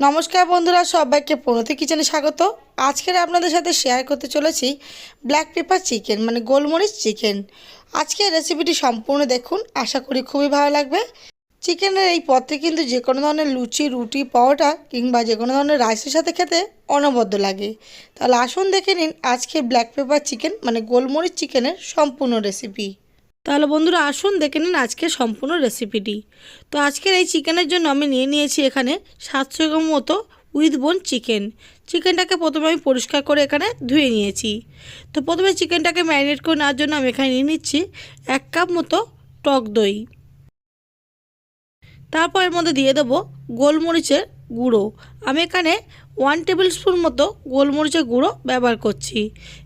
নমস্কার বন্ধুরা, সবাইকে প্রণতি কিচেনে স্বাগত। আজকের আপনাদের সাথে শেয়ার করতে চলেছি ব্ল্যাক পেপার চিকেন মানে গোলমরিচ চিকেন আজকের রেসিপিটি সম্পূর্ণ দেখুন, আশা করি খুবই ভালো লাগবে। চিকেনের এই পথে কিন্তু যে কোনো ধরনের লুচি, রুটি, পরোটা কিংবা যে কোনো ধরনের রাইসের সাথে খেতে অনবদ্য লাগে। তাহলে আসুন দেখে নিন আজকে ব্ল্যাক পেপার চিকেন মানে গোলমরিচ চিকেনের সম্পূর্ণ রেসিপি তাহলে বন্ধুরা আসুন দেখে নিন আজকের সম্পূর্ণ রেসিপিটি তো আজকের এই চিকেনের জন্য আমি নিয়ে নিয়েছি এখানে সাতশো গ্রাম মতো উইথ বোন চিকেন চিকেনটাকে প্রথমে আমি পরিষ্কার করে এখানে ধুয়ে নিয়েছি। তো প্রথমে চিকেনটাকে ম্যারিনেট করে নেওয়ার জন্য আমি এখানে নিয়ে নিচ্ছি এক কাপ মতো টক দই। তারপর এর মধ্যে দিয়ে দেবো গোলমরিচের গুঁড়ো। আমি এখানে ওয়ান টেবিল স্পুন মতো গোলমরিচের গুঁড়ো ব্যবহার করছি।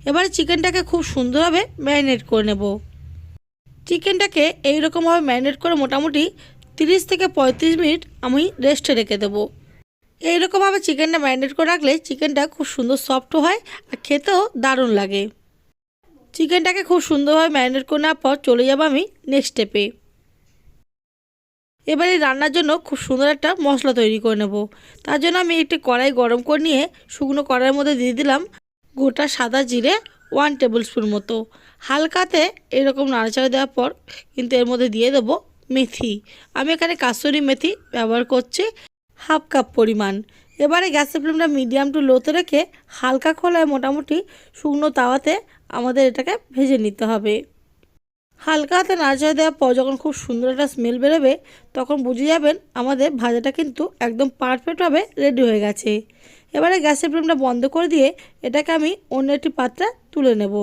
এবারে চিকেনটাকে খুব সুন্দরভাবে ম্যারিনেট করে নেব। চিকেনটাকে এইরকমভাবে ম্যারিনেট করে মোটামুটি তিরিশ থেকে পঁয়ত্রিশ মিনিট আমি রেস্টে রেখে দেবো। এইরকমভাবে চিকেনটা ম্যারিনেট করে রাখলে চিকেনটা খুব সুন্দর সফট হয় আর খেতেও দারুণ লাগে। চিকেনটাকে খুব সুন্দরভাবে ম্যারিনেট করে নেওয়ার পর চলে যাব আমি নেক্সট স্টেপে। এবারে রান্নার জন্য খুব সুন্দর একটা মশলা তৈরি করে নেব। তার জন্য আমি একটি কড়াই গরম করে নিয়ে শুকনো কড়াইয়ের মধ্যে দিয়ে দিলাম গোটা সাদা জিরে ওয়ান টেবিল স্পুন মতো। হালকাতে এরকম নাড়াচাড়া দেওয়ার পর কিন্তু এর মধ্যে দিয়ে দেবো মেথি। আমি এখানে কাসুরি মেথি ব্যবহার করছি হাফ কাপ পরিমাণ। এবারে গ্যাসের ফ্লেমটা মিডিয়াম টু লোতে রেখে হালকা খোলায় মোটামুটি শুকনো তাওয়াতে আমাদের এটাকে ভেজে নিতে হবে। হালকা হাতে নাড়াচাড়া দেওয়ার পর যখন খুব সুন্দর একটা স্মেল বেরোবে, তখন বুঝে যাবেন আমাদের ভাজাটা কিন্তু একদম পারফেক্টভাবে রেডি হয়ে গেছে। এবারে গ্যাসের ফ্লেমটা বন্ধ করে দিয়ে এটাকে আমি অন্য একটি পাত্রে তুলে নেব।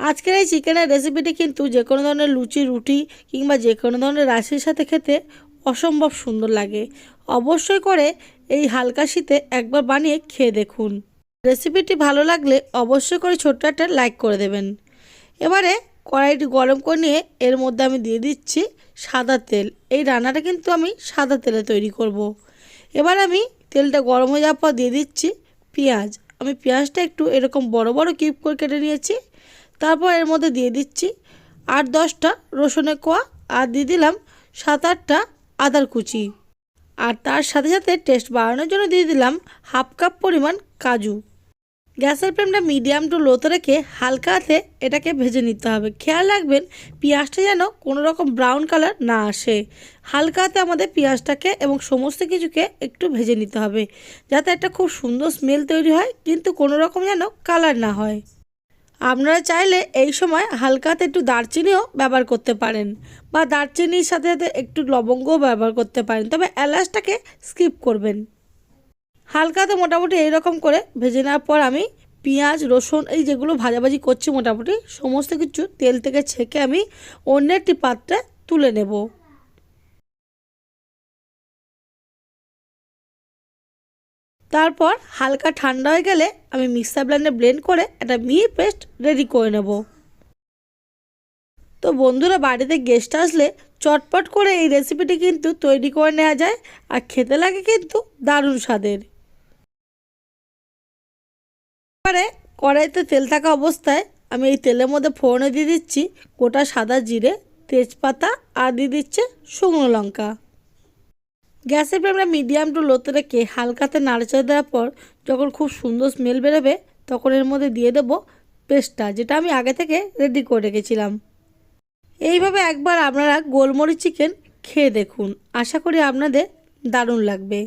আজকের এই চিকেনের রেসিপিটি কিন্তু যে কোনো ধরনের লুচি, রুটি কিংবা যে কোনো ধরনের রাশির সাথে খেতে অসম্ভব সুন্দর লাগে। অবশ্যই করে এই হালকা শীতে একবার বানিয়ে খেয়ে দেখুন। রেসিপিটি ভালো লাগলে অবশ্যই করে ছোট্ট একটা লাইক করে দেবেন। এবারে কড়াইটি গরম করে নিয়ে এর মধ্যে আমি দিয়ে দিচ্ছি সাদা তেল। এই রান্নাটা কিন্তু আমি সাদা তেলে তৈরি করব। এবার আমি তেলটা গরম হয়ে যাওয়ার পর দিয়ে দিচ্ছি পেঁয়াজ। আমি পেঁয়াজটা একটু এরকম বড় বড় কিউব করে কেটে নিয়েছি। তারপর এর মধ্যে দিয়ে দিচ্ছি আট দশটা রসুনের কোয়া আর দিয়ে দিলাম সাত আটটা আদার কুচি। আর তার সাথে সাথে টেস্ট বাড়ানোর জন্য দিয়ে দিলাম হাফ কাপ পরিমাণ কাজু। গ্যাসের ফ্লেমটা মিডিয়াম টু লোতে রেখে হালকা হাতে এটাকে ভেজে নিতে হবে। খেয়াল রাখবেন, পেঁয়াজটা যেন কোনো রকম ব্রাউন কালার না আসে। হালকা হাতে আমাদের পেঁয়াজটাকে এবং সমস্ত কিছুকে একটু ভেজে নিতে হবে, যাতে একটা খুব সুন্দর স্মেল তৈরি হয়, কিন্তু কোনো রকম যেন কালার না হয়। আপনারা চাইলে এই সময় হালকা হাতে একটু দারচিনিও ব্যবহার করতে পারেন বা দারচিনির সাথে সাথে একটু লবঙ্গও ব্যবহার করতে পারেন, তবে এলাচটাকে স্কিপ করবেন। হালকাতে মোটামুটি এইরকম করে ভেজে নেওয়ার পর আমি পেঁয়াজ, রসুন এই যেগুলো ভাজাভাজি করছি মোটামুটি, সমস্ত কিছু তেল থেকে ছেঁকে আমি অন্য একটি পাত্রে তুলে নেব। তারপর হালকা ঠান্ডা হয়ে গেলে আমি মিক্সার ব্লেন্ডে ব্লেন্ড করে একটা মিহি পেস্ট রেডি করে নেব। তো বন্ধুরা, বাড়িতে গেস্ট আসলে চটপট করে এই রেসিপিটি কিন্তু তৈরি করে নেওয়া যায় আর খেতে লাগে কিন্তু দারুণ স্বাদের। এবারে কড়াইতে তেল থাকা অবস্থায় আমি এই তেলের মধ্যে ফোড়নে দিয়ে দিচ্ছি গোটা সাদা জিরে, তেজপাতা আর দিয়ে দিচ্ছে শুকনো লঙ্কা। গ্যাসের ফ্লেমটা মিডিয়াম টু লোতে রেখে হালকাতে নাড়াচাড়া দেওয়ার পর যখন খুব সুন্দর স্মেল বেরোবে, তখন এর মধ্যে দিয়ে দেবো পেস্টটা, যেটা আমি আগে থেকে রেডি করে রেখেছিলাম। এইভাবে একবার আপনারা গোলমরিচ চিকেন খেয়ে দেখুন। আশা করি আপনাদের দারুণ লাগবে।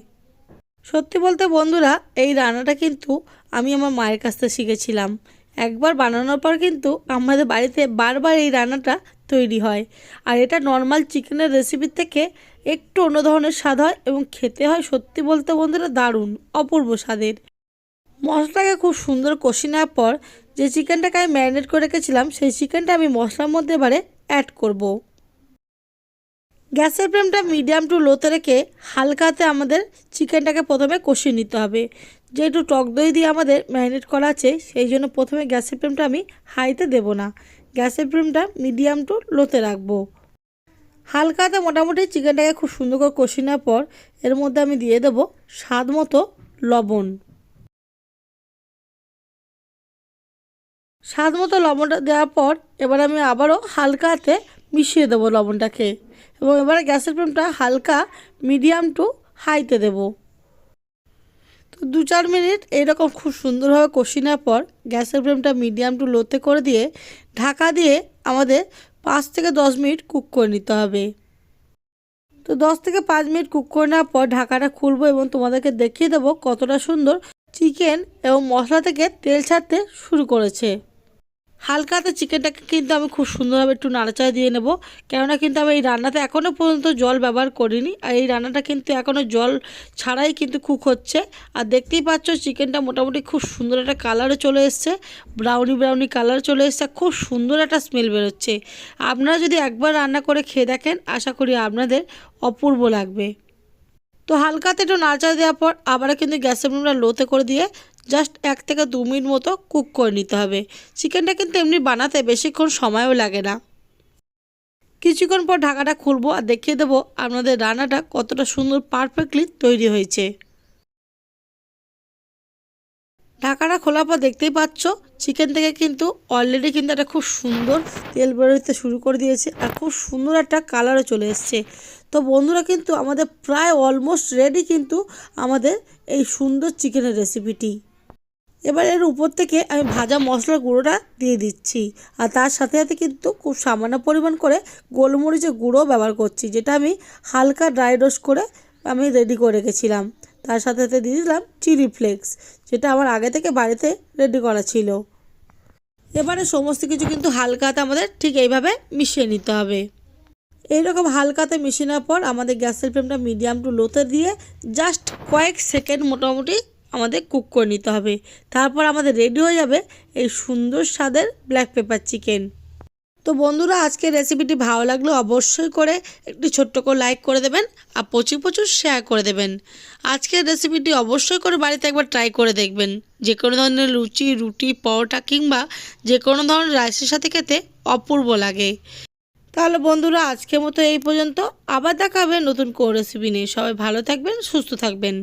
সত্যি বলতে বন্ধুরা, এই রান্নাটা কিন্তু আমি আমার মায়ের কাছ থেকে শিখেছিলাম। একবার বানানোর পর কিন্তু আমাদের বাড়িতে বারবার এই রান্নাটা তৈরি হয়। আর এটা নর্মাল চিকেনের রেসিপির থেকে একটু অন্য ধরনের স্বাদ হয় এবং খেতে হয় সত্যি বলতে বন্ধুরা দারুণ, অপূর্ব স্বাদের। মশলাটাকে খুব সুন্দর কষি নেওয়ার পর যে চিকেনটাকে আমি ম্যারিনেট করে রেখেছিলাম, সেই চিকেনটা আমি মশলার মধ্যে এবারে অ্যাড করব। গ্যাসের ফ্লেমটা মিডিয়াম টু লোতে রেখে হালকাতে আমাদের চিকেনটাকে প্রথমে কষিয়ে নিতে হবে। যেহেতু টক দই দিয়ে আমাদের ম্যারিনেট করা আছে, সেই জন্য প্রথমে গ্যাসের ফ্লেমটা আমি হাইতে দেব না। গ্যাসের ফ্লেমটা মিডিয়াম টু লোতে রাখব। হালকাতে মোটামুটি চিকেনটাকে খুব সুন্দর করে কষিয়ে নেওয়ার পর এর মধ্যে আমি দিয়ে দেব স্বাদ মতো লবণ। স্বাদ মতো লবণটা দেওয়ার পর এবার আমি আবারও হালকা হাতে মিশিয়ে দেবো লবণটাকে। এবং এবারে গ্যাসের ফ্লেমটা হালকা মিডিয়াম টু হাইতে দেবো। তো দু চার মিনিট এইরকম খুব সুন্দরভাবে কষি নেওয়ার পর গ্যাসের ফ্লেমটা মিডিয়াম টু লোতে করে দিয়ে ঢাকা দিয়ে আমাদের পাঁচ থেকে দশ মিনিট কুক করে নিতে হবে। তো দশ থেকে পাঁচ মিনিট কুক করে নেওয়ার পর ঢাকাটা খুলবো এবং তোমাদেরকে দেখিয়ে দেবো কতটা সুন্দর চিকেন এবং মশলা থেকে তেল ছাড়তে শুরু করেছে। হালকাতে চিকেনটাকে কিন্তু আমি খুব সুন্দরভাবে একটু নাড়াচাড়া দিয়ে নেব। কেননা কিন্তু আমি এই রান্নাতে এখনও পর্যন্ত জল ব্যবহার করিনি। আর এই রান্নাটা কিন্তু এখনও জল ছাড়াই কিন্তু কুক হচ্ছে। আর দেখতেই পাচ্ছ চিকেনটা মোটামুটি খুব সুন্দর একটা কালারও চলে এসছে। ব্রাউনি ব্রাউনি কালার চলে এসছে। খুব সুন্দর একটা স্মেল বেরোচ্ছে। আপনারা যদি একবার রান্না করে খেয়ে দেখেন, আশা করি আপনাদের অপূর্ব লাগবে। তো হালকাতে একটু নাড়াচাড়া দেওয়ার পর আবার কিন্তু গ্যাসের ফ্লেমটা লোতে করে দিয়ে জাস্ট এক থেকে দু মিনিট মতো কুক করে নিতে হবে। চিকেনটা কিন্তু এমনি বানাতে বেশিক্ষণ সময়ও লাগে না। কিছুক্ষণ পর ঢাকাটা খুলবো আর দেখিয়ে দেবো আপনাদের রান্নাটা কতটা সুন্দর পারফেক্টলি তৈরি হয়েছে। ঢাকাটা খোলার পর দেখতেই পাচ্ছ চিকেন থেকে কিন্তু অলরেডি কিন্তু একটা খুব সুন্দর তেল বেরোতে শুরু করে দিয়েছে আর খুব সুন্দর একটা কালারও চলে এসছে। তো বন্ধুরা কিন্তু আমাদের প্রায় অলমোস্ট রেডি কিন্তু আমাদের এই সুন্দর চিকেনের রেসিপিটি এবার এর উপর থেকে আমি ভাজা মশলার গুঁড়োটা দিয়ে দিচ্ছি। আর তার সাথে সাথে কিন্তু খুব সামান্য পরিমাণ করে গোলমরিচের গুঁড়ো ব্যবহার করছি, যেটা আমি হালকা ড্রাই রোস্ট করে আমি রেডি করে রেখেছিলাম। তার সাথে সাথে দিয়ে দিলাম চিলি ফ্লেক্স যেটা আমার আগে থেকে বাড়িতে রেডি করা ছিল। এবারে সমস্ত কিছু কিন্তু হালকাতে আমাদের ঠিক এইভাবে মিশিয়ে নিতে হবে। এইরকম হালকাতে মিশিয়ে নেওয়ার পর আমাদের গ্যাসের ফ্লেমটা মিডিয়াম টু লোতে দিয়ে জাস্ট কয়েক সেকেন্ড মোটামুটি আমাদের কুক করে নিতে হবে। তারপর আমাদের রেডি হয়ে যাবে এই সুন্দর স্বাদের ব্ল্যাক পেপার চিকেন তো বন্ধুরা আজকের রেসিপিটি ভালো লাগলে অবশ্যই করে একটি ছোট্ট করে লাইক করে দেবেন আর প্রচুর প্রচুর শেয়ার করে দেবেন। আজকের রেসিপিটি অবশ্যই করে বাড়িতে একবার ট্রাই করে দেখবেন। যে কোনো ধরনের লুচি, রুটি, পরোটা কিংবা যে কোনো ধরনের রাইসের সাথে খেতে অপূর্ব লাগে। তাহলে বন্ধুরা, আজকের মতো এই পর্যন্ত। আবার দেখা হবে নতুন কোনো রেসিপি নিয়ে। সবাই ভালো থাকবেন, সুস্থ থাকবেন।